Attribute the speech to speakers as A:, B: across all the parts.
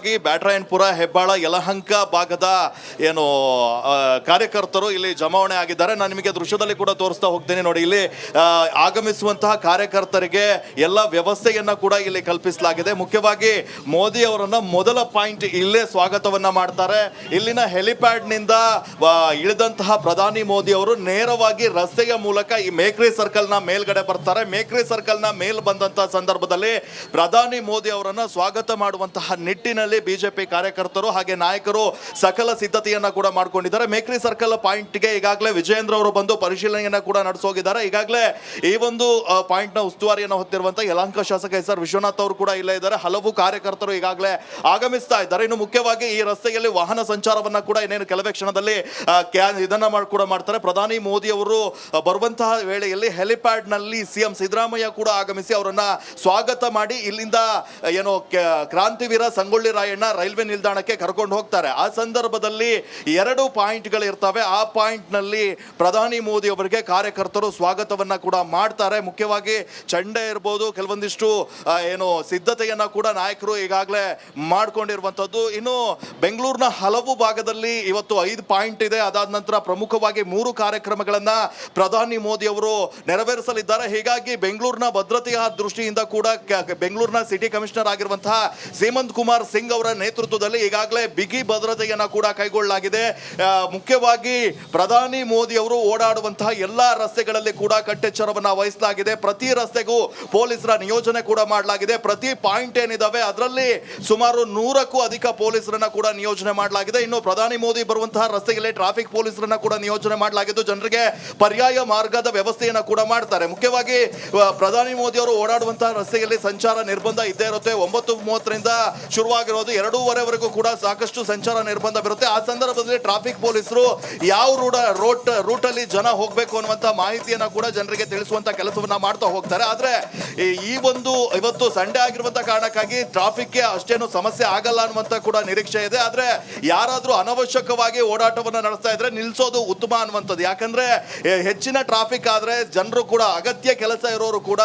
A: ಮುಖ್ಯವಾಗಿ ಬ್ಯಾಟ್ರಾಯನ್ಪುರ, ಹೆಬ್ಬಾಳ, ಯಲಹಂಕ ಭಾಗದ ಏನು ಕಾರ್ಯಕರ್ತರು ಇಲ್ಲಿ ಜಮಾವಣೆ ಆಗಿದ್ದಾರೆ. ನಾನು ನಿಮಗೆ ದೃಶ್ಯದಲ್ಲಿ ಕೂಡ ತೋರಿಸ್ತಾ ಹೋಗ್ತೇನೆ ನೋಡಿ. ಇಲ್ಲಿ ಆಗಮಿಸುವಂತಹ ಕಾರ್ಯಕರ್ತರಿಗೆ ಎಲ್ಲ ವ್ಯವಸ್ಥೆಯನ್ನ ಕೂಡ ಇಲ್ಲಿ ಕಲ್ಪಿಸಲಾಗಿದೆ. ಮುಖ್ಯವಾಗಿ ಮೋದಿ ಅವರನ್ನ ಮೊದಲ ಪಾಯಿಂಟ್ ಇಲ್ಲೇ ಸ್ವಾಗತವನ್ನ ಮಾಡ್ತಾರೆ. ಇಲ್ಲಿನ ಹೆಲಿಪ್ಯಾಡ್ನಿಂದ ಇಳಿದಂತಹ ಪ್ರಧಾನಿ ಮೋದಿ ಅವರು ನೇರವಾಗಿ ರಸ್ತೆಯ ಮೂಲಕ ಈ ಮೇಕ್ರಿ ಸರ್ಕಲ್ನ ಮೇಲ್ಗಡೆ ಬರ್ತಾರೆ. ಮೇಕ್ರಿ ಸರ್ಕಲ್ನ ಮೇಲ್ ಬಂದಂತಹ ಸಂದರ್ಭದಲ್ಲಿ ಪ್ರಧಾನಿ ಮೋದಿ ಅವರನ್ನ ಸ್ವಾಗತ ಮಾಡುವಂತಹ ನಿಟ್ಟಿನಲ್ಲಿ ಬಿಜೆಪಿ ಕಾರ್ಯಕರ್ತರು ಹಾಗೆ ನಾಯಕರು ಸಕಲ ಸಿದ್ಧತೆಯನ್ನ ಕೂಡ ಮಾಡ್ಕೊಂಡಿದ್ದಾರೆ. ಮೇಕ್ರಿ ಸರ್ಕಲ್ ಪಾಯಿಂಟ್ಗೆ ಈಗಾಗಲೇ ವಿಜಯೇಂದ್ರ ಅವರು ಬಂದು ಪರಿಶೀಲನೆಯನ್ನ ಕೂಡ ನಡೆಸೋಗಿದ್ದಾರೆ. ಈಗಾಗಲೇ ಈ ಒಂದು ಪಾಯಿಂಟ್ನ ಉಸ್ತುವಾರಿಯನ್ನು ಹೊತ್ತಿರುವಂತಹ ಯಲಹಂಕ ಶಾಸಕ ಎಸ್ ಆರ್ ವಿಶ್ವನಾಥ್ ಅವರು ಕೂಡ ಇಲ್ಲೇ ಇದ್ದಾರೆ. ಹಲವು ಕಾರ್ಯಕರ್ತರು ಈಗಾಗಲೇ ಆಗಮಿಸ್ತಾ ಇದ್ದಾರೆ. ಇನ್ನು ಮುಖ್ಯವಾಗಿ ಈ ರಸ್ತೆಯಲ್ಲಿ ವಾಹನ ಸಂಚಾರವನ್ನ ಕೂಡ ಇನ್ನೇನು ಕೆಲವೇ ಕ್ಷಣದಲ್ಲಿ ಇದನ್ನ ಕೂಡ ಮಾಡ್ತಾರೆ. ಪ್ರಧಾನಿ ಮೋದಿ ಅವರು ಬರುವಂತಹ ವೇಳೆಯಲ್ಲಿ ಹೆಲಿಪ್ಯಾಡ್ನಲ್ಲಿ ಸಿಎಂ ಸಿದ್ದರಾಮಯ್ಯ ಕೂಡ ಆಗಮಿಸಿ ಅವರನ್ನ ಸ್ವಾಗತ ಮಾಡಿ ಇಲ್ಲಿಂದ ಏನೋ ಕ್ರಾಂತಿವೀರ ಸಂಗೊಳ್ಳಿ ರಾಯಣ್ಣ ರೈಲ್ವೆ ನಿಲ್ದಾಣಕ್ಕೆ ಕರ್ಕೊಂಡು ಹೋಗ್ತಾರೆ. ಆ ಸಂದರ್ಭದಲ್ಲಿ ಎರಡು ಪಾಯಿಂಟ್ಗಳು ಇರ್ತವೆ ಆ ಪಾಯಿಂಟ್ನಲ್ಲಿ ಪ್ರಧಾನಿ ಮೋದಿ ಅವರಿಗೆ ಕಾರ್ಯಕರ್ತರು ಸ್ವಾಗತವನ್ನ ಕೂಡ ಮಾಡ್ತಾರೆ. ಮುಖ್ಯವಾಗಿ ಚಂಡೆ ಇರ್ಬೋದು, ಕೆಲವೊಂದಿಷ್ಟು ಏನು ಸಿದ್ಧತೆಯನ್ನ ಕೂಡ ನಾಯಕರು ಈಗಾಗಲೇ ಮಾಡ್ಕೊಂಡಿರುವಂತದ್ದು ಇನ್ನು ಬೆಂಗಳೂರಿನ ಹಲವು ಭಾಗದಲ್ಲಿ ಇವತ್ತು ಐದು ಪಾಯಿಂಟ್ ಇದೆ. ಅದಾದ ನಂತರ ಪ್ರಮುಖವಾಗಿ ಮೂರು ಕಾರ್ಯಕ್ರಮಗಳನ್ನ ಪ್ರಧಾನಿ ಮೋದಿ ಅವರು ನೆರವೇರಿಸಲಿದ್ದಾರೆ. ಹೀಗಾಗಿ ಬೆಂಗಳೂರಿನ ಭದ್ರತೆಯ ದೃಷ್ಟಿಯಿಂದ ಕೂಡ ಬೆಂಗಳೂರಿನ ಸಿಟಿ ಕಮಿಷನರ್ ಆಗಿರುವಂತಹ ಸೀಮಂತ್ ಕುಮಾರ್ ಸಿಂಗ್ ಅವರ ನೇತೃತ್ವದಲ್ಲಿ ಈಗಾಗಲೇ ಬಿಗಿ ಭದ್ರತೆಯನ್ನ ಕೂಡ ಕೈಗೊಳ್ಳಲಾಗಿದೆ. ಮುಖ್ಯವಾಗಿ ಪ್ರಧಾನಿ ಮೋದಿ ಅವರು ಓಡಾಡುವಂತಹ ಎಲ್ಲಾ ರಸ್ತೆಗಳಲ್ಲಿ ಕೂಡ ಕಟ್ಟೆಚ್ಚರವನ್ನ ವಹಿಸಲಾಗಿದೆ. ಪ್ರತಿ ರಸ್ತೆಗೂ ಪೊಲೀಸರ ನಿಯೋಜನೆ ಕೂಡ ಮಾಡಲಾಗಿದೆ. ಪ್ರತಿ ಪಾಯಿಂಟ್ ಏನಿದಾವೆ ಅದರಲ್ಲಿ ಸುಮಾರು ನೂರಕ್ಕೂ ಅಧಿಕ ಪೊಲೀಸರನ್ನ ಕೂಡ ನಿಯೋಜನೆ ಮಾಡಲಾಗಿದೆ. ಇನ್ನು ಪ್ರಧಾನಿ ಮೋದಿ ಬರುವಂತಹ ರಸ್ತೆಯಲ್ಲಿ ಟ್ರಾಫಿಕ್ ಪೊಲೀಸರನ್ನ ಕೂಡ ನಿಯೋಜನೆ ಮಾಡಲಾಗಿದ್ದು ಜನರಿಗೆ ಪರ್ಯಾಯ ಮಾರ್ಗದ ವ್ಯವಸ್ಥೆಯನ್ನ ಕೂಡ ಮಾಡ್ತಾರೆ. ಮುಖ್ಯವಾಗಿ ಪ್ರಧಾನಿ ಮೋದಿ ಅವರು ಓಡಾಡುವಂತಹ ರಸ್ತೆಯಲ್ಲಿ ಸಂಚಾರ ನಿರ್ಬಂಧ ಇದ್ದೇ ಇರುತ್ತೆ. ಒಂಬತ್ತು ಮೂವತ್ತರಿಂದ ಶುರುವಾಗಿರೋದು ಎರಡೂವರೆವರೆಗೂ ಕೂಡ ಸಾಕಷ್ಟು ಸಂಚಾರ ನಿರ್ಬಂಧ ಬರುತ್ತೆ. ಆ ಸಂದರ್ಭದಲ್ಲಿ ಟ್ರಾಫಿಕ್ ಪೊಲೀಸರು ಯಾವ ರೂಢ ರೋಟ್ ರೂಟಲ್ಲಿ ಜನ ಹೋಗಬೇಕು ಅನ್ನುವಂತ ಮಾಹಿತಿಯನ್ನ ಕೂಡ ಜನರಿಗೆ ತಿಳಿಸುವಂತ ಕೆಲಸವನ್ನ ಮಾಡ್ತಾ ಹೋಗ್ತಾರೆ. ಆದ್ರೆ ಈ- ಒಂದು ಇವತ್ತು ಸಂಡೇ ಆಗಿರುವಂತ ಕಾರಣಕ್ಕಾಗಿ ಟ್ರಾಫಿಕ್ಗೆ ಅಷ್ಟೇನು ಸಮಸ್ಯೆ ಆಗಲ್ಲ ಅನ್ನುವಂತ ಕೂಡ ನಿರೀಕ್ಷೆ ಇದೆ. ಆದ್ರೆ ಯಾರಾದ್ರೂ ಅನವಶ್ಯಕವಾಗಿ ಓಡಾಟವನ್ನ ನಡೆಸ್ತಾ ಇದ್ರೆ ನಿಲ್ಸೋದು ಉತ್ತಮ ಅನ್ನುವಂಥದ್ದು. ಯಾಕಂದ್ರೆ ಹೆಚ್ಚಿನ ಟ್ರಾಫಿಕ್ ಆದ್ರೆ ಜನರು ಕೂಡ ಅಗತ್ಯ ಕೆಲಸ ಇರೋರು ಕೂಡ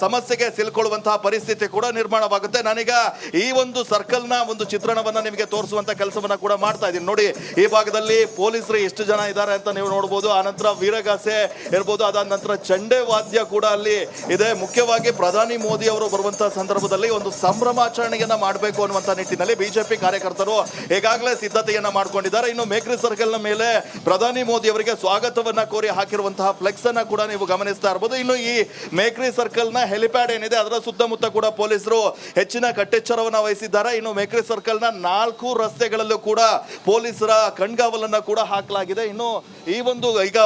A: ಸಮಸ್ಯೆಗೆ ಸಿಲ್ಕೊಳ್ಳುವಂತಹ ಪರಿಸ್ಥಿತಿ ಕೂಡ ನಿರ್ಮಾಣವಾಗುತ್ತೆ. ನಾನೀಗ ಈ ಒಂದು ಸರ್ಕಲ್ ನ ಒಂದು ಚಿತ್ರಣವನ್ನ ನಿಮಗೆ ತೋರಿಸುವಂತ ಕೆಲಸವನ್ನ ಕೂಡ ಮಾಡ್ತಾ ಇದ್ದೀನಿ. ನೋಡಿ, ಈ ಭಾಗದಲ್ಲಿ ಪೊಲೀಸರು ಎಷ್ಟು ಜನ ಇದ್ದಾರೆ ಅಂತ ನೀವು ನೋಡಬಹುದು ಆನಂತರ ವೀರಗಾಸೆ ಇರ್ಬೋದು. ಅದಾದ ನಂತರ ಚಂಡೆ ವಾದ್ಯ ಕೂಡ ಅಲ್ಲಿ ಇದೆ. ಮುಖ್ಯವಾಗಿ ಪ್ರಧಾನಿ ಮೋದಿ ಅವರು ಬರುವಂತಹ ಸಂದರ್ಭದಲ್ಲಿ ಒಂದು ಸಂಭ್ರಮಾಚರಣೆಯನ್ನ ಮಾಡಬೇಕು ಅನ್ನುವಂತ ನಿಟ್ಟಿನಲ್ಲಿ ಬಿಜೆಪಿ ಕಾರ್ಯಕರ್ತರು ಈಗಾಗಲೇ ಸಿದ್ಧತೆಯನ್ನ ಮಾಡ್ಕೊಂಡಿದ್ದಾರೆ. ಇನ್ನು ಮೇಕ್ರಿ ಸರ್ಕಲ್ನ ಮೇಲೆ ಪ್ರಧಾನಿ ಮೋದಿ ಅವರಿಗೆ ಸ್ವಾಗತವನ್ನ ಕೋರಿ ಹಾಕಿರುವಂತಹ ಫ್ಲೆಕ್ಸ್ ಅನ್ನ ಕೂಡ ನೀವು ಗಮನಿಸ್ತಾ ಇರಬಹುದು ಇನ್ನು ಈ ಮೇಕ್ರಿ ಸರ್ಕಲ್ನ ಹೆಲಿಪ್ಯಾಡ್ ಏನಿದೆ, ಅದರ ಸುತ್ತಮುತ್ತ ಕೂಡ ಪೊಲೀಸರು ಹೆಚ್ಚಿನ ಕಟ್ಟೆಚ್ಚರವನ್ನ ವಹಿಸಿದ್ದಾರೆ. ಇನ್ನು ಮೇಕ್ರಿ ಸರ್ಕಲ್ನ ನಾಲ್ಕು ರಸ್ತೆಗಳಲ್ಲೂ ಕೂಡ ಪೊಲೀಸರ ಕಣ್ಗಾವಲನ್ನು ಕೂಡ ಹಾಕಲಾಗಿದೆ. ಇನ್ನು ಈ ಒಂದು ಈಗ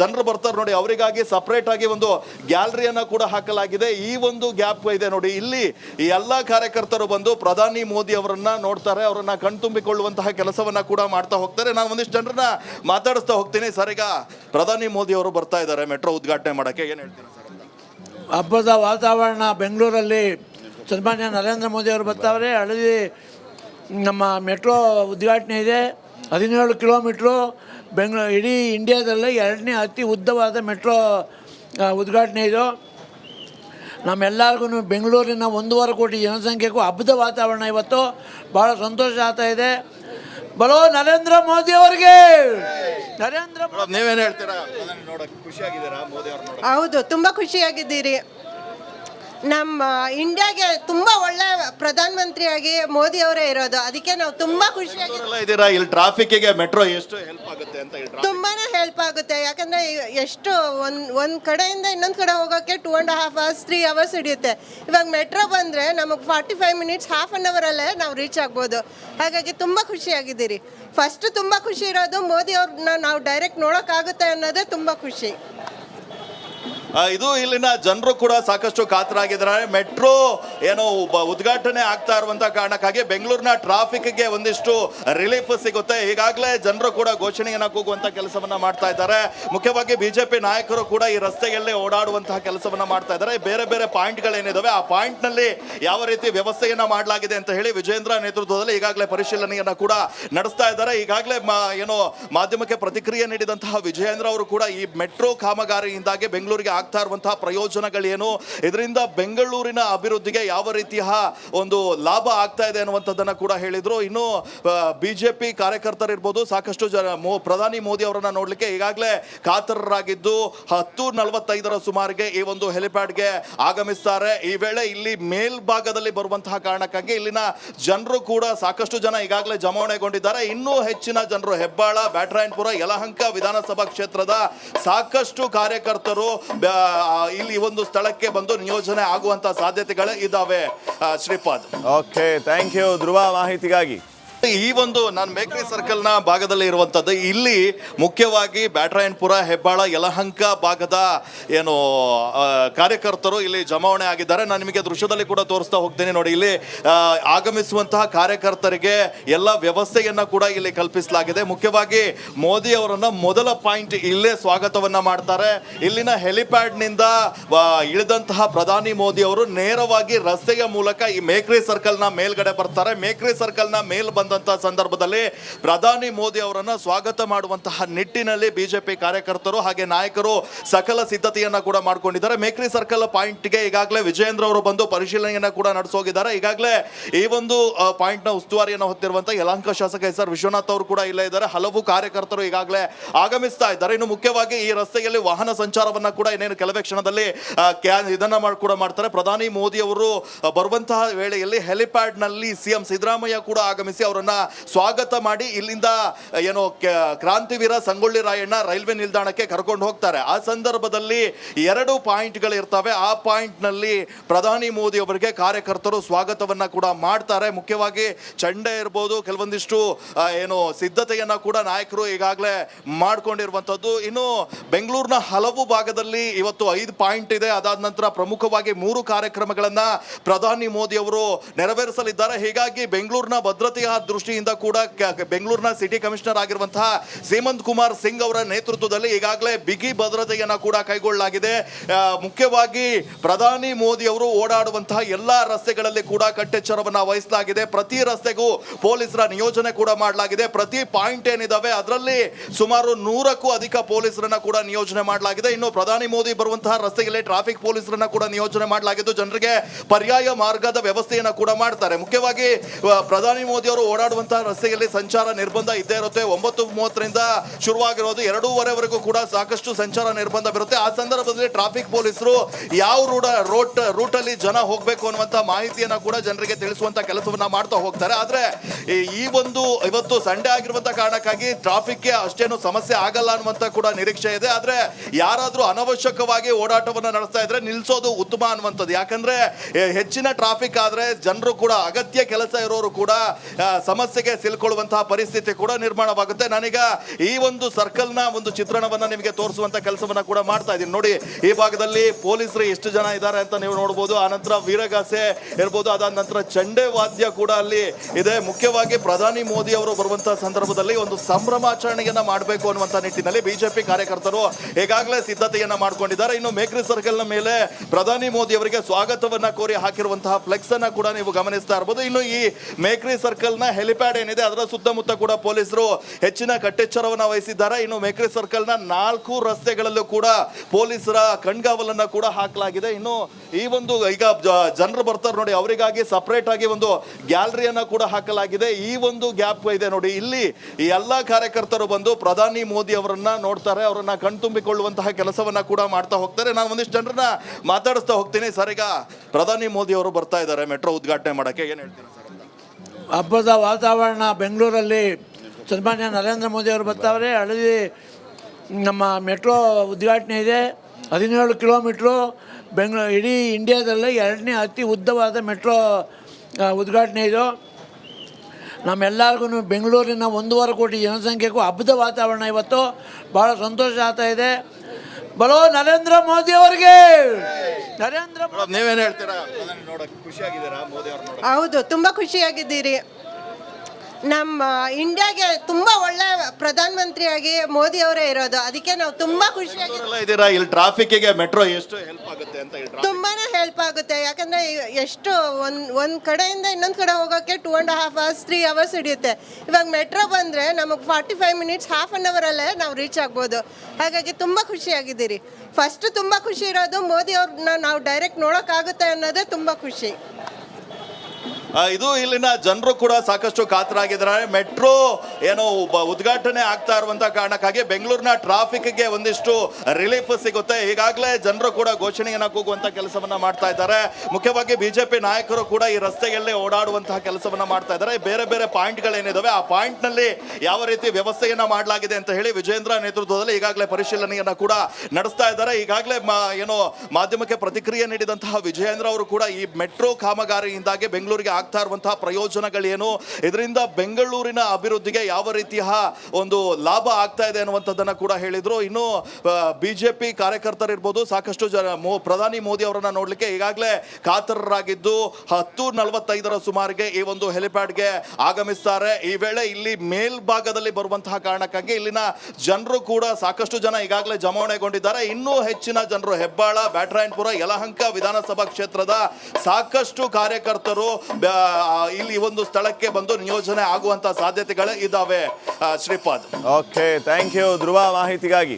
A: ಜನರು ಬರ್ತಾರೆ ನೋಡಿ, ಅವರಿಗಾಗಿ ಸಪರೇಟ್ ಆಗಿ ಒಂದು ಗ್ಯಾಲರಿಯನ್ನ ಕೂಡ ಹಾಕಲಾಗಿದೆ. ಈ ಒಂದು ಗ್ಯಾಪ್ ಇದೆ ನೋಡಿ, ಇಲ್ಲಿ ಈ ಎಲ್ಲಾ ಕಾರ್ಯಕರ್ತರು ಬಂದು ಪ್ರಧಾನಿ ಮೋದಿ ಅವರನ್ನ ನೋಡ್ತಾರೆ, ಅವರನ್ನ ಕಣ್ತುಂಬಿಕೊಳ್ಳುವಂತಹ ಕೆಲಸವನ್ನ ಕೂಡ ಮಾಡ್ತಾ ಹೋಗ್ತಾರೆ. ನಾನು ಒಂದಿಷ್ಟು ಜನರನ್ನ ಮಾತಾಡಿಸ್ತಾ ಹೋಗ್ತೀನಿ. ಸರ್ ಪ್ರಧಾನಿ ಮೋದಿ ಅವರು ಬರ್ತಾ ಇದ್ದಾರೆ ಮೆಟ್ರೋ ಉದ್ಘಾಟನೆ ಮಾಡೋಕ್ಕೆ. ಏನು ಹೇಳ್ತೀರಾ ಸರ್?
B: ಹಬ್ಬದ ವಾತಾವರಣ ಬೆಂಗಳೂರಲ್ಲಿ ಸನ್ಮಾನ್ಯ ನರೇಂದ್ರ ಮೋದಿ ಅವರು ಬರ್ತಾವ್ರೆ ಹಳದಿ ನಮ್ಮ ಮೆಟ್ರೋ ಉದ್ಘಾಟನೆ ಇದೆ ಹದಿನೇಳು ಕಿಲೋಮೀಟ್ರು ಬೆಂಗಳೂರು ಇಡೀ ಇಂಡಿಯಾದಲ್ಲೇ ಎರಡನೇ ಅತಿ ಉದ್ದವಾದ ಮೆಟ್ರೋ ಉದ್ಘಾಟನೆ ಇದು. ನಮ್ಮೆಲ್ಲರಿಗೂ ಬೆಂಗಳೂರಿನ ಒಂದೂವರೆ ಕೋಟಿ ಜನಸಂಖ್ಯೆಗೂ ಹಬ್ಬದ ವಾತಾವರಣ ಇವತ್ತು. ಭಾಳ ಸಂತೋಷ ಆಗ್ತಾ ಇದೆ. ಬಲೋ ನರೇಂದ್ರ ಮೋದಿ ಅವರಿಗೆ! ನರೇಂದ್ರ
A: ನೀವೇನ್ ಹೇಳ್ತೀರಾ?
C: ಹೌದು ತುಂಬ ಖುಷಿಯಾಗಿದ್ದೀರಿ. ನಮ್ಮ ಇಂಡಿಯಾಗೆ ತುಂಬಾ ಒಳ್ಳೆ ಪ್ರಧಾನಮಂತ್ರಿಯಾಗಿ ಮೋದಿ ಅವರೇ ಇರೋದು. ಅದಕ್ಕೆ ನಾವು ತುಂಬಾ ಖುಷಿಯಾಗಿ
A: ಇದ್ದೀರಾ? ಇಲ್ಲಿ ಟ್ರಾಫಿಕ್ಗೆ ಮೆಟ್ರೋ ಎಷ್ಟು ಹೆಲ್ಪ್ ಆಗುತ್ತೆ ಅಂತ ಹೇಳಿ traffic-
C: ತುಂಬಾನೇ ಹೆಲ್ಪ್ ಆಗುತ್ತೆ. ಯಾಕಂದ್ರೆ ಎಷ್ಟು ಒಂದ್ ಒಂದ್ ಕಡೆಯಿಂದ ಇನ್ನೊಂದ್ ಕಡೆ ಹೋಗೋಕೆ two and half hours three hours ಹಿಡಿಯುತ್ತೆ. ಇವಾಗ ಮೆಟ್ರೋ ಬಂದ್ರೆ ನಮಗೆ forty five minutes half an ಅವರಲ್ಲೇ ನಾವು ರೀಚ್ ಆಗ್ಬೋದು. ಹಾಗಾಗಿ ತುಂಬಾ ಖುಷಿಯಾಗಿದ್ದೀರಿ ಫಸ್ಟ್ ತುಂಬಾ ಖುಷಿ ಇರೋದು ಮೋದಿ ಅವ್ರನ್ನ ನಾವು ಡೈರೆಕ್ಟ್ ನೋಡೋಕ್ಕಾಗುತ್ತೆ ಅನ್ನೋದೇ ತುಂಬಾ ಖುಷಿ.
A: ಇದು ಇಲ್ಲಿನ ಜನರು ಕೂಡ ಸಾಕಷ್ಟು ಕಾತರಾಗಿದ್ದಾರೆ. ಮೆಟ್ರೋ ಏನೋ ಉದ್ಘಾಟನೆ ಆಗ್ತಾ ಇರುವಂತ ಕಾರಣಕ್ಕಾಗಿ ಬೆಂಗಳೂರಿನ ಟ್ರಾಫಿಕ್ಗೆ ಒಂದಿಷ್ಟು ರಿಲೀಫ್ ಸಿಗುತ್ತೆ. ಈಗಾಗಲೇ ಜನರು ಕೂಡ ಘೋಷಣೆಯನ್ನ ಕೂಗುವಂತ ಕೆಲಸವನ್ನ ಮಾಡ್ತಾ ಇದ್ದಾರೆ. ಮುಖ್ಯವಾಗಿ ಬಿಜೆಪಿ ನಾಯಕರು ಕೂಡ ಈ ರಸ್ತೆಯಲ್ಲಿ ಓಡಾಡುವಂತಹ ಕೆಲಸವನ್ನ ಮಾಡ್ತಾ ಇದ್ದಾರೆ. ಬೇರೆ ಬೇರೆ ಪಾಯಿಂಟ್ಗಳೇನಿದಾವೆ, ಆ ಪಾಯಿಂಟ್ನಲ್ಲಿ ಯಾವ ರೀತಿ ವ್ಯವಸ್ಥೆಯನ್ನ ಮಾಡಲಾಗಿದೆ ಅಂತ ಹೇಳಿ ವಿಜೇಂದ್ರ ನೇತೃತ್ವದಲ್ಲಿ ಈಗಾಗಲೇ ಪರಿಶೀಲನೆಯನ್ನ ಕೂಡ ನಡೆಸ್ತಾ ಇದ್ದಾರೆ. ಈಗಾಗಲೇ ಏನು ಮಾಧ್ಯಮಕ್ಕೆ ಪ್ರತಿಕ್ರಿಯೆ ನೀಡಿದಂತಹ ವಿಜಯೇಂದ್ರ ಅವರು ಕೂಡ ಈ ಮೆಟ್ರೋ ಕಾಮಗಾರಿಯಿಂದಾಗಿ ಬೆಂಗಳೂರಿಗೆ ಆಗ್ತಾ ಇರುವಂತಹ ಪ್ರಯೋಜನಗಳೇನು? ಇದರಿಂದ ಬೆಂಗಳೂರಿನ ಅಭಿವೃದ್ಧಿಗೆ ಯಾವ ರೀತಿಯ ಒಂದು ಲಾಭ ಆಗ್ತಾ ಇದೆ ಅನ್ನುವಂಥದ್ದನ್ನು ಕೂಡ ಹೇಳಿದರು. ಇನ್ನು ಬಿಜೆಪಿ ಕಾರ್ಯಕರ್ತರಿರ್ಬೋದು, ಸಾಕಷ್ಟು ಜನ, ಮೋ, ಪ್ರಧಾನಿ ಮೋದಿ ಅವರನ್ನ ನೋಡಲಿಕ್ಕೆ ಈಗಾಗಲೇ ಕಾತರರಾಗಿದ್ದು, ಹತ್ತು ನಲವತ್ತೈದರ ಸುಮಾರಿಗೆ ಈ ಒಂದು ಹೆಲಿಪ್ಯಾಡ್ಗೆ ಆಗಮಿಸ್ತಾರೆ. ಈ ವೇಳೆ ಇಲ್ಲಿ ಮೇಲ್ಭಾಗದಲ್ಲಿ ಬರುವಂತಹ ಕಾರಣಕ್ಕಾಗಿ ಇಲ್ಲಿನ ಜನರು ಕೂಡ ಸಾಕಷ್ಟು ಜನ ಈಗಾಗಲೇ ಜಮಾವಣೆಗೊಂಡಿದ್ದಾರೆ. ಇನ್ನೂ ಹೆಚ್ಚಿನ ಜನರು, ಹೆಬ್ಬಾಳ, ಬ್ಯಾಟ್ರಾಯನ್ಪುರ, ಯಲಹಂಕ ವಿಧಾನಸಭಾ ಕ್ಷೇತ್ರದ ಸಾಕಷ್ಟು ಕಾರ್ಯಕರ್ತರು ಇಲ್ಲಿ ಒಂದು ಸ್ಥಳಕ್ಕೆ ಬಂದು ನಿಯೋಜನೆ ಆಗುವಂತ ಸಾಧ್ಯತೆಗಳು ಇದಾವೆ Shripad.
D: Okay thank you Dhruva ಮಾಹಿತಿಗಾಗಿ.
A: ಈ ಒಂದು ನಾನು ಮೇಕ್ರಿ ಸರ್ಕಲ್ನ ಭಾಗದಲ್ಲಿ ಇರುವಂತದ್ದು ಇಲ್ಲಿ ಮುಖ್ಯವಾಗಿ ಬ್ಯಾಟ್ರಾಯನ್ಪುರ ಹೆಬ್ಬಾಳ ಯಲಹಂಕ ಭಾಗದ ಏನು ಕಾರ್ಯಕರ್ತರು ಇಲ್ಲಿ ಜಮಾವಣೆ ಆಗಿದ್ದಾರೆ. ನಾನು ನಿಮಗೆ ದೃಶ್ಯದಲ್ಲಿ ಕೂಡ ತೋರಿಸ್ತಾ ಹೋಗ್ತೇನೆ ನೋಡಿ. ಇಲ್ಲಿ ಆಗಮಿಸುವಂತಹ ಕಾರ್ಯಕರ್ತರಿಗೆ ಎಲ್ಲ ವ್ಯವಸ್ಥೆಯನ್ನ ಕೂಡ ಇಲ್ಲಿ ಕಲ್ಪಿಸಲಾಗಿದೆ. ಮುಖ್ಯವಾಗಿ ಮೋದಿ ಅವರನ್ನು ಮೊದಲ ಪಾಯಿಂಟ್ ಇಲ್ಲೇ ಸ್ವಾಗತವನ್ನ ಮಾಡ್ತಾರೆ. ಇಲ್ಲಿನ ಹೆಲಿಪ್ಯಾಡ್ನಿಂದ ಆ, ಇಳಿದಂತಹ ಪ್ರಧಾನಿ ಮೋದಿ ಅವರು ನೇರವಾಗಿ ರಸ್ತೆಯ ಮೂಲಕ ಈ ಮೇಕ್ರಿ ಸರ್ಕಲ್ನ ಮೇಲ್ಗಡೆ ಬರ್ತಾರೆ. ಮೇಕ್ರಿ ಸರ್ಕಲ್ನ ಮೇಲ್ ಬಂದಂತಹ ಸಂದರ್ಭದಲ್ಲಿ ಪ್ರಧಾನಿ ಮೋದಿ ಅವರನ್ನ ಸ್ವಾಗತ ಮಾಡುವಂತಹ ನಿಟ್ಟಿನಲ್ಲಿ ಬಿಜೆಪಿ ಕಾರ್ಯಕರ್ತರು ಹಾಗೆ ನಾಯಕರು ಸಕಲ ಸಿದ್ಧತೆಯನ್ನ ಕೂಡ ಮಾಡಿಕೊಂಡಿದ್ದಾರೆ. ಮೇಕ್ರಿ ಸರ್ಕಲ್ ಪಾಯಿಂಟ್ಗೆ ಈಗಾಗಲೇ ವಿಜಯೇಂದ್ರ ಅವರು ಬಂದು ಪರಿಶೀಲನೆಯನ್ನ ಕೂಡ ನಡೆಸೋಗಿದ್ದಾರೆ. ಈಗಾಗಲೇ ಈ ಒಂದು ಪಾಯಿಂಟ್ನ ಉಸ್ತುವಾರಿಯನ್ನು ಹೊತ್ತಿರುವಂತಹ ಯಲಹಂಕ ಶಾಸಕ ಎಸ್ ಆರ್ ವಿಶ್ವನಾಥ್ ಅವರು ಕೂಡ ಇಲ್ಲೇ ಇದ್ದಾರೆ. ಹಲವು ಕಾರ್ಯಕರ್ತರು ಈಗಾಗಲೇ ಆಗಮಿಸ್ತಾ ಇದ್ದಾರೆ. ಇನ್ನು ಮುಖ್ಯವಾಗಿ ಈ ರಸ್ತೆಯಲ್ಲಿ ವಾಹನ ಸಂಚಾರವನ್ನ ಕೂಡ ಇನ್ನೇನು ಕೆಲವೇ ಕ್ಷಣದಲ್ಲಿ ಇದನ್ನ ಕೂಡ ಮಾಡ್ತಾರೆ. ಪ್ರಧಾನಿ ಮೋದಿ ಅವರು ಬರುವಂತಹ ವೇಳೆಯಲ್ಲಿ ಹೆಲಿಪ್ಯಾಡ್ನಲ್ಲಿ ಸಿಎಂ ಸಿದ್ದರಾಮಯ್ಯ ಕೂಡ ಆಗಮಿಸಿ ಅವರನ್ನ ಸ್ವಾಗತ ಮಾಡಿ ಇಲ್ಲಿಂದ ಏನು ಕ್ರಾಂತಿವೀರ ಸಂಗೊಳ್ಳಿ ರಾಯಣ್ಣ ರೈಲ್ವೆ ನಿಲ್ದಾಣಕ್ಕೆ ಕರ್ಕೊಂಡು ಹೋಗ್ತಾರೆ. ಆ ಸಂದರ್ಭದಲ್ಲಿ ಎರಡು ಪಾಯಿಂಟ್ಗಳು ಇರ್ತವೆ. ಆ ಪಾಯಿಂಟ್ನಲ್ಲಿ ಪ್ರಧಾನಿ ಮೋದಿ ಅವರಿಗೆ ಕಾರ್ಯಕರ್ತರು ಸ್ವಾಗತವನ್ನ ಕೂಡ ಮಾಡ್ತಾರೆ. ಮುಖ್ಯವಾಗಿ ಚಂಡೆ ಇರ್ಬೋದು, ಕೆಲವೊಂದಿಷ್ಟು ಏನು ಸಿದ್ಧತೆಯನ್ನು ಕೂಡ ನಾಯಕರು ಈಗಾಗಲೇ ಮಾಡ್ಕೊಂಡಿರುವಂಥದ್ದು. ಇನ್ನು ಬೆಂಗಳೂರಿನ ಹಲವು ಭಾಗದಲ್ಲಿ ಇವತ್ತು ಐದು ಪಾಯಿಂಟ್ ಇದೆ. ಅದಾದ ನಂತರ ಪ್ರಮುಖವಾಗಿ ಮೂರು ಕಾರ್ಯಕ್ರಮಗಳನ್ನು ಪ್ರಧಾನಿ ಮೋದಿ ಅವರು ನೆರವೇರಿಸಲಿದ್ದಾರೆ. ಹೀಗಾಗಿ ಬೆಂಗಳೂರಿನ ಭದ್ರತೆಯ ದೃಷ್ಟಿಯಿಂದ ಕೂಡ ಬೆಂಗಳೂರಿನ ಸಿಟಿ ಕಮಿಷನರ್ ಆಗಿರುವಂತಹ ಸೀಮಂತ್ ಕುಮಾರ್ ಸಿಂಗ್ ಅವರ ನೇತೃತ್ವದಲ್ಲಿ ಈಗಾಗಲೇ ಬಿಗಿ ಭದ್ರತೆಯನ್ನು ಕೂಡ ಕೈಗೊಳ್ಳಲಾಗಿದೆ. ಮುಖ್ಯವಾಗಿ ಪ್ರಧಾನಿ ಮೋದಿ ಅವರು ಓಡಾಡುವಂತಹ ಎಲ್ಲಾ ರಸ್ತೆಗಳಲ್ಲಿ ಕೂಡ ಕಟ್ಟೆಚ್ಚರವನ್ನು ವಹಿಸಲಾಗಿದೆ. ಪ್ರತಿ ರಸ್ತೆಗೂ ಪೊಲೀಸರ ನಿಯೋಜನೆ ಕೂಡ ಮಾಡಲಾಗಿದೆ. ಪ್ರತಿ ಪಾಯಿಂಟ್ ಏನಿದಾವೆ ಅದರಲ್ಲಿ ಸುಮಾರು ನೂರಕ್ಕೂ ಅಧಿಕ ಪೊಲೀಸರನ್ನ ಕೂಡ ನಿಯೋಜನೆ ಮಾಡಲಾಗಿದೆ. ಇನ್ನು ಪ್ರಧಾನಿ ಮೋದಿ ಬರುವಂತಹ ರಸ್ತೆಯಲ್ಲಿ ಟ್ರಾಫಿಕ್ ಪೊಲೀಸರನ್ನ ಕೂಡ ನಿಯೋಜನೆ ಮಾಡಲಾಗಿದ್ದು, ಜನರಿಗೆ ಪರ್ಯಾಯ ಮಾರ್ಗದ ವ್ಯವಸ್ಥೆಯನ್ನು ಕೂಡ ಮಾಡ್ತಾರೆ. ಮುಖ್ಯವಾಗಿ ಪ್ರಧಾನಿ ಮೋದಿ ಅವರು ಓಡಾಡುವಂತಹ ರಸ್ತೆಯಲ್ಲಿ ಸಂಚಾರ ನಿರ್ಬಂಧ ಇದ್ದೇ ಇರುತ್ತೆ. ಒಂಬತ್ತು ಮೂವತ್ತರಿಂದ ಶುರುವಾಗಿರೋದು ಎರಡೂವರೆವರೆಗೂ ಕೂಡ ಸಾಕಷ್ಟು ಸಂಚಾರ ನಿರ್ಬಂಧ ಬರುತ್ತೆ. ಆ ಸಂದರ್ಭದಲ್ಲಿ ಟ್ರಾಫಿಕ್ ಪೊಲೀಸರು ಯಾವ ರೂಢ ರೋಟ್, ರೂಟಲ್ಲಿ ಜನ ಹೋಗಬೇಕು ಅನ್ನುವಂಥ ಮಾಹಿತಿಯನ್ನ ಕೂಡ ಜನರಿಗೆ ತಿಳಿಸುವಂತ ಕೆಲಸವನ್ನ ಮಾಡ್ತಾ ಹೋಗ್ತಾರೆ. ಆದ್ರೆ ಈ- ಒಂದು ಇವತ್ತು ಸಂಡೆ ಆಗಿರುವಂತಹ ಕಾರಣಕ್ಕಾಗಿ ಟ್ರಾಫಿಕ್ಗೆ ಅಷ್ಟೇನು ಸಮಸ್ಯೆ ಆಗಲ್ಲ ಅನ್ನುವಂತ ಕೂಡ ನಿರೀಕ್ಷೆ ಇದೆ. ಆದ್ರೆ ಯಾರಾದ್ರೂ ಅನವಶ್ಯಕವಾಗಿ ಓಡಾಟವನ್ನ ನಡೆಸ್ತಾ ಇದ್ರೆ ನಿಲ್ಸೋದು ಉತ್ತಮ ಅನ್ನುವಂಥದ್ದು. ಯಾಕಂದ್ರೆ ಹೆಚ್ಚಿನ ಟ್ರಾಫಿಕ್ ಆದ್ರೆ ಜನರು ಕೂಡ ಅಗತ್ಯ ಕೆಲಸ ಇರೋರು ಕೂಡ ಸಮಸ್ಯೆಗೆ ಸಿಲ್ಕೊಳ್ಳುವಂತಹ ಪರಿಸ್ಥಿತಿ ಕೂಡ ನಿರ್ಮಾಣವಾಗುತ್ತೆ. ನಾನೀಗ ಈ ಒಂದು ಸರ್ಕಲ್ನ ಒಂದು ಚಿತ್ರಣವನ್ನ ನಿಮಗೆ ತೋರಿಸುವಂತ ಕೆಲಸವನ್ನ ಕೂಡ ಮಾಡ್ತಾ ಇದ್ದೀನಿ. ನೋಡಿ, ಈ ಭಾಗದಲ್ಲಿ ಪೊಲೀಸರು ಎಷ್ಟು ಜನ ಇದ್ದಾರೆ ಅಂತ ನೀವು ನೋಡಬಹುದು ಆನಂತರ ವೀರಗಾಸೆ ಇರ್ಬೋದು. ಅದಾದ ನಂತರ ಚಂಡೆ ವಾದ್ಯ ಕೂಡ ಅಲ್ಲಿ ಇದೆ. ಮುಖ್ಯವಾಗಿ ಪ್ರಧಾನಿ ಮೋದಿ ಅವರು ಬರುವಂತಹ ಸಂದರ್ಭದಲ್ಲಿ ಒಂದು ಸಂಭ್ರಮಾಚರಣೆಯನ್ನ ಮಾಡಬೇಕು ಅನ್ನುವಂತ ನಿಟ್ಟಿನಲ್ಲಿ ಬಿಜೆಪಿ ಕಾರ್ಯಕರ್ತರು ಈಗಾಗಲೇ ಸಿದ್ಧತೆಯನ್ನ ಮಾಡ್ಕೊಂಡಿದ್ದಾರೆ. ಇನ್ನು ಮೇಕ್ರಿ ಸರ್ಕಲ್ನ ಮೇಲೆ ಪ್ರಧಾನಿ ಮೋದಿ ಅವರಿಗೆ ಸ್ವಾಗತವನ್ನ ಕೋರಿ ಹಾಕಿರುವಂತಹ ಫ್ಲೆಕ್ಸ್ ಅನ್ನ ಕೂಡ ನೀವು ಗಮನಿಸ್ತಾ ಇರಬಹುದು ಇನ್ನು ಈ ಮೇಕ್ರಿ ಸರ್ಕಲ್ನ ಹೆಲಿಪ್ಯಾಡ್ ಏನಿದೆ, ಅದರ ಸುತ್ತಮುತ್ತ ಕೂಡ ಪೊಲೀಸರು ಹೆಚ್ಚಿನ ಕಟ್ಟೆಚ್ಚರವನ್ನು ವಹಿಸಿದ್ದಾರೆ. ಇನ್ನು ಮೇಕ್ರಿ ಸರ್ಕಲ್ನ ನಾಲ್ಕು ರಸ್ತೆಗಳಲ್ಲೂ ಕೂಡ ಪೊಲೀಸರ ಕಣ್ಗಾವಲನ್ನು ಕೂಡ ಹಾಕಲಾಗಿದೆ. ಇನ್ನು ಈ ಒಂದು, ಈಗ ಜನರು ಬರ್ತಾರೆ ನೋಡಿ, ಅವರಿಗಾಗಿ ಸಪರೇಟ್ ಆಗಿ ಒಂದು ಗ್ಯಾಲರಿಯನ್ನ ಕೂಡ ಹಾಕಲಾಗಿದೆ. ಈ ಒಂದು ಗ್ಯಾಪ್ ಇದೆ ನೋಡಿ, ಇಲ್ಲಿ ಈ ಎಲ್ಲ ಕಾರ್ಯಕರ್ತರು ಬಂದು ಪ್ರಧಾನಿ ಮೋದಿ ಅವರನ್ನ ನೋಡ್ತಾರೆ, ಅವರನ್ನ ಕಣ್ತುಂಬಿಕೊಳ್ಳುವಂತಹ ಕೆಲಸವನ್ನ ಕೂಡ ಮಾಡ್ತಾ ಹೋಗ್ತಾರೆ. ನಾನು ಒಂದಿಷ್ಟು ಜನರನ್ನ ಮಾತಾಡಿಸ್ತಾ ಹೋಗ್ತೀನಿ. ಸರ್, ಈಗ ಪ್ರಧಾನಿ ಮೋದಿ ಅವರು ಬರ್ತಾ ಇದ್ದಾರೆ ಮೆಟ್ರೋ ಉದ್ಘಾಟನೆ ಮಾಡೋಕ್ಕೆ. ಏನು ಹೇಳ್ತೀರಾ?
B: ಹಬ್ಬದ ವಾತಾವರಣ ಬೆಂಗಳೂರಲ್ಲಿ ಸನ್ಮಾನ್ಯ ನರೇಂದ್ರ ಮೋದಿ ಅವರು ಬರ್ತಾವ್ರೆ, ಹಳದಿ ನಮ್ಮ ಮೆಟ್ರೋ ಉದ್ಘಾಟನೆ ಇದೆ. ಹದಿನೇಳು ಕಿಲೋಮೀಟ್ರು ಬೆಂಗ್ಳೂ, ಇಡೀ ಇಂಡಿಯಾದಲ್ಲೇ ಎರಡನೇ ಅತಿ ಉದ್ದವಾದ ಮೆಟ್ರೋ ಉದ್ಘಾಟನೆ ಇದು. ನಮ್ಮೆಲ್ಲರಿಗೂ ಬೆಂಗಳೂರಿನ ಒಂದೂವರೆ ಕೋಟಿ ಜನಸಂಖ್ಯೆಗೂ ಹಬ್ಬದ ವಾತಾವರಣ ಇವತ್ತು. ಭಾಳ ಸಂತೋಷ ಆಗ್ತಾ ಇದೆ. ಬಲೋ ನರೇಂದ್ರ ಮೋದಿ ಅವರಿಗೆ! ನರೇಂದ್ರ ಮೋದಿ.
A: ನೀವೇನು ಹೇಳ್ತೀರಾ? ಪ್ರಧಾನಿ ನೋಡಕ್ ಖುಷಿಯಾಗಿದ್ದೀರಾ ಮೋದಿ ಅವ್ರು
C: ಹೌದು ತುಂಬಾ ಖುಷಿಯಾಗಿದ್ದೀರಿ. ನಮ್ಮ ಇಂಡಿಯಾಗೆ ತುಂಬಾ ಒಳ್ಳೆ ಪ್ರಧಾನಮಂತ್ರಿಯಾಗಿ ಮೋದಿ ಅವರೇ ಇರೋದು. ಅದಕ್ಕೆ ನಾವು ತುಂಬಾ ಖುಷಿಯಾಗಿ
A: ಇದ್ದೀರಾ? ಇಲ್ಲಿ ಟ್ರಾಫಿಕ್ಗೆ ಮೆಟ್ರೋ ಎಷ್ಟು ಹೆಲ್ಪ್ ಆಗುತ್ತೆ ಅಂತ ಹೇಳಿ
C: ತುಂಬಾನೇ ಹೆಲ್ಪ್ ಆಗುತ್ತೆ. ಯಾಕಂದ್ರೆ ಎಷ್ಟು ಒಂದ್ ಒಂದ್ ಕಡೆಯಿಂದ ಇನ್ನೊಂದ್ ಕಡೆ ಹೋಗೋಕೆ two and half hours three hours ಹಿಡಿಯುತ್ತೆ. ಇವಾಗ ಮೆಟ್ರೋ ಬಂದ್ರೆ ನಮಗೆ forty five minutes half an ಅವರಲ್ಲೇ ನಾವು ರೀಚ್ ಆಗ್ಬೋದು. ಹಾಗಾಗಿ ತುಂಬಾ ಖುಷಿಯಾಗಿದ್ದೀರಿ ಫಸ್ಟ್ ತುಂಬಾ ಖುಷಿ ಇರೋದು ಮೋದಿ ಅವ್ರನ್ನ ನಾವು ಡೈರೆಕ್ಟ್ ನೋಡೋಕ್ಕಾಗುತ್ತೆ ಅನ್ನೋದೇ ತುಂಬಾ ಖುಷಿ.
A: ಇದು ಇಲ್ಲಿನ ಜನರು ಕೂಡ ಸಾಕಷ್ಟು ಕಾತರಾಗಿದ್ದಾರೆ. ಮೆಟ್ರೋ ಏನೋ ಉದ್ಘಾಟನೆ ಆಗ್ತಾ ಇರುವಂತ ಕಾರಣಕ್ಕಾಗಿ ಬೆಂಗಳೂರಿನ ಟ್ರಾಫಿಕ್ಗೆ ಒಂದಿಷ್ಟು ರಿಲೀಫ್ ಸಿಗುತ್ತೆ. ಈಗಾಗಲೇ ಜನರು ಕೂಡ ಘೋಷಣೆಯನ್ನ ಕೂಗುವಂತ ಕೆಲಸವನ್ನ ಮಾಡ್ತಾ ಇದ್ದಾರೆ. ಮುಖ್ಯವಾಗಿ ಬಿಜೆಪಿ ನಾಯಕರು ಕೂಡ ಈ ರಸ್ತೆಯಲ್ಲಿ ಓಡಾಡುವಂತಹ ಕೆಲಸವನ್ನ ಮಾಡ್ತಾ ಇದ್ದಾರೆ. ಬೇರೆ ಬೇರೆ ಪಾಯಿಂಟ್ಗಳೇನಿದಾವೆ? ಆ ಪಾಯಿಂಟ್ನಲ್ಲಿ ಯಾವ ರೀತಿ ವ್ಯವಸ್ಥೆಯನ್ನ ಮಾಡಲಾಗಿದೆ ಅಂತ ಹೇಳಿ ವಿಜೇಂದ್ರ ನೇತೃತ್ವದಲ್ಲಿ ಈಗಾಗಲೇ ಪರಿಶೀಲನೆಯನ್ನ ಕೂಡ ನಡೆಸ್ತಾ ಇದ್ದಾರೆ. ಈಗಾಗಲೇ ಏನು ಮಾಧ್ಯಮಕ್ಕೆ ಪ್ರತಿಕ್ರಿಯೆ ನೀಡಿದಂತಹ ವಿಜಯೇಂದ್ರ ಅವರು ಕೂಡ ಈ ಮೆಟ್ರೋ ಕಾಮಗಾರಿಯಿಂದಾಗಿ ಬೆಂಗಳೂರಿಗೆ ಆಗ್ತಾ ಇರುವಂತಹ ಪ್ರಯೋಜನಗಳೇನು? ಇದರಿಂದ ಬೆಂಗಳೂರಿನ ಅಭಿವೃದ್ಧಿಗೆ ಯಾವ ರೀತಿಯ ಒಂದು ಲಾಭ ಆಗ್ತಾ ಇದೆ ಅನ್ನುವಂಥದ್ದನ್ನು ಕೂಡ ಹೇಳಿದರು. ಇನ್ನು ಬಿಜೆಪಿ ಕಾರ್ಯಕರ್ತರಿರ್ಬೋದು, ಸಾಕಷ್ಟು ಜನ ಪ್ರಧಾನಿ ಮೋದಿ ಅವರನ್ನ ನೋಡಲಿಕ್ಕೆ ಈಗಾಗಲೇ ಕಾತರರಾಗಿದ್ದು ಹತ್ತು ನಲವತ್ತೈದರ ಸುಮಾರಿಗೆ ಈ ಒಂದು ಹೆಲಿಪ್ಯಾಡ್ಗೆ ಆಗಮಿಸ್ತಾರೆ. ಈ ವೇಳೆ ಇಲ್ಲಿ ಮೇಲ್ಭಾಗದಲ್ಲಿ ಬರುವಂತಹ ಕಾರಣಕ್ಕಾಗಿ ಇಲ್ಲಿನ ಜನರು ಕೂಡ ಸಾಕಷ್ಟು ಜನ ಈಗಾಗಲೇ ಜಮಾವಣೆಗೊಂಡಿದ್ದಾರೆ. ಇನ್ನೂ ಹೆಚ್ಚಿನ ಜನರು ಹೆಬ್ಬಾಳ, ಬ್ಯಾಟ್ರಾಯನ್ಪುರ, ಯಲಹಂಕ ವಿಧಾನಸಭಾ ಕ್ಷೇತ್ರದ ಸಾಕಷ್ಟು ಕಾರ್ಯಕರ್ತರು ಇಲ್ಲಿ ಒಂದು ಸ್ಥಳಕ್ಕೆ ಬಂದು ನಿಯೋಜನೆ ಆಗುವಂತ ಸಾಧ್ಯತೆಗಳು ಇದಾವೆ Shripad.
D: Okay thank you Dhruva ಮಾಹಿತಿಗಾಗಿ.